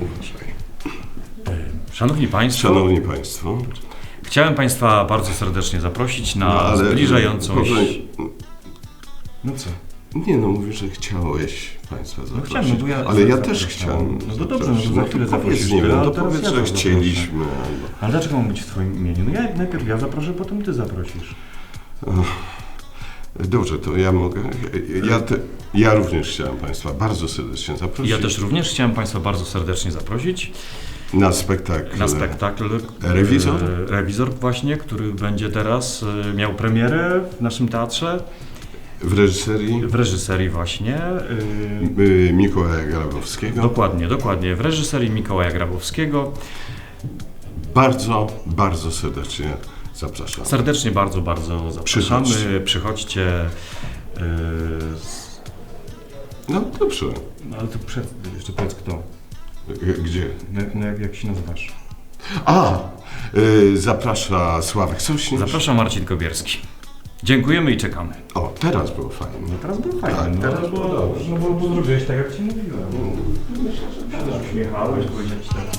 Uważaj. Szanowni Państwo, Szanowni Państwo, chciałem Państwa bardzo serdecznie zaprosić na no, ale zbliżającą się... No co? Nie no, mówisz, że chciałeś Państwa No zaprosić. chciałem, no bo ja ale ja też chciałem. No to dobrze, zaprosić. no to za to chwilę powiedz, zaprosisz, nie wiem, ale no teraz powiedz, ja że chcieliśmy. Albo... Ale dlaczego mam być w Twoim imieniu? No ja najpierw ja zaproszę, potem Ty zaprosisz. Dobrze, to ja mogę. Ja, te, ja również chciałem Państwa bardzo serdecznie zaprosić Ja też również chciałem Państwa bardzo serdecznie zaprosić na spektakl. na spektakl Rewizor? e, Rewizor właśnie, który będzie teraz e, miał premierę w naszym teatrze W reżyserii w reżyserii właśnie. e, Mikołaja Grabowskiego. Dokładnie, dokładnie. W reżyserii Mikołaja Grabowskiego. Bardzo, bardzo serdecznie zapraszam. Serdecznie bardzo, bardzo zapraszamy. Przychodźcie. Przychodźcie. z- No dobrze. No ale to przed, jeszcze powiedz kto. Gdzie? No, no, jak, jak się nazywasz? A! Y, zaprasza Sławek Sośnierz. Zapraszam Marcin Kobierski. Dziękujemy i czekamy. O, teraz było fajnie. No teraz było fajnie. Tak, no, teraz było dobrze. No bo, bo zrobiłeś tak, jak Ci mówiłem. Się też uśmiechałeś, powiedziałeś taki...